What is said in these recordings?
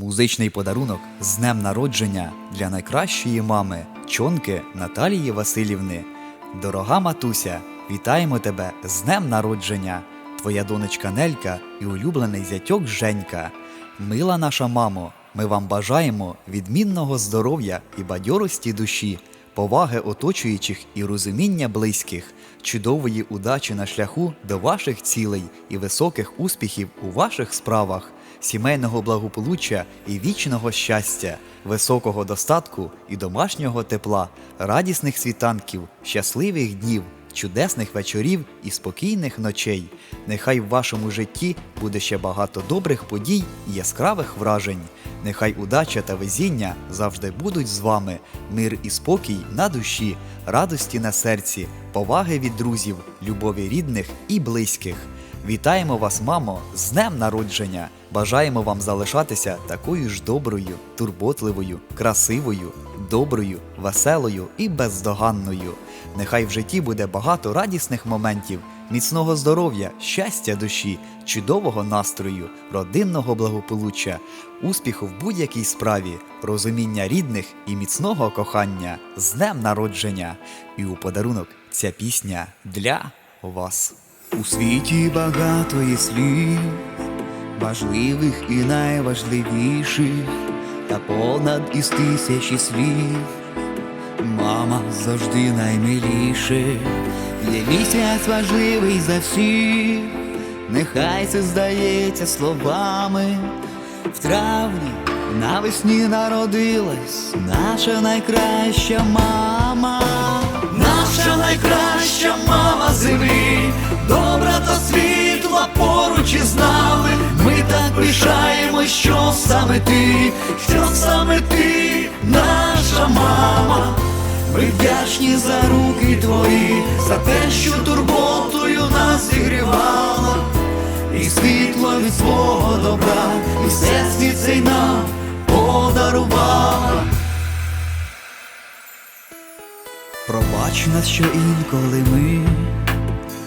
Музичний подарунок з днем народження для найкращої мами чонки Наталії Васильівни. Дорога матуся, вітаємо тебе з днем народження. Твоя донечка Нелька і улюблений зятьок Женька. Мила наша мамо, ми вам бажаємо відмінного здоров'я і бадьорості душі, поваги оточуючих і розуміння близьких, чудової удачі на шляху до ваших цілей і високих успіхів у ваших справах, сімейного благополуччя і вічного щастя, високого достатку і домашнього тепла, радісних світанків, щасливих днів. Чудесних вечорів і спокійних ночей. Нехай в вашому житті буде ще багато добрих подій і яскравих вражень. Нехай удача та везіння завжди будуть з вами, мир і спокій на душі, радості на серці, поваги від друзів, любові рідних і близьких. Вітаємо вас, мамо, з днем народження! Бажаємо вам залишатися такою ж доброю, турботливою, красивою, доброю, веселою і бездоганною. Нехай в житті буде багато радісних моментів, міцного здоров'я, щастя душі, чудового настрою, родинного благополуччя, успіху в будь-якій справі, розуміння рідних і міцного кохання з днем народження. І у подарунок ця пісня для вас. У світі багато є слів, важливих і найважливіших, та понад із тисячі слів. Мама завжди наймиліше, є місяць важливий за всіх, нехай це здається словами. В травні навесні народилась наша найкраща мама, наша найкраща мама землі, що саме ти, що саме ти, наша мама. Ми вдячні за руки твої, за те, що турботою нас зігрівала, і світло від свого добра, і все світ цей нам подарувала. Пробач нас, що інколи ми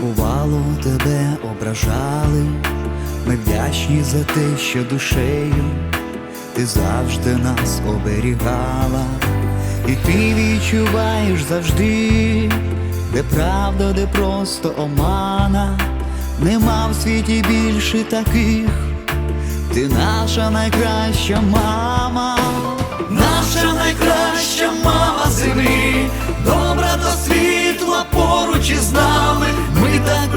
бувало тебе ображали. Ми вдячні за те, що душею ти завжди нас оберігала, і ти відчуваєш завжди, де правда, де просто омана, нема в світі більше таких. Ти наша найкраща мама, наша найкраща мама землі, добра та світла поруч із нами. Ми так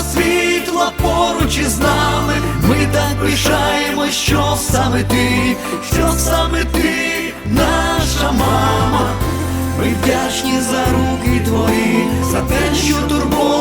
Світла поруч із нами. Ми так пишаємо, що саме ти, що саме ти, наша мама. Ми вдячні за руки твої, за те, що турботою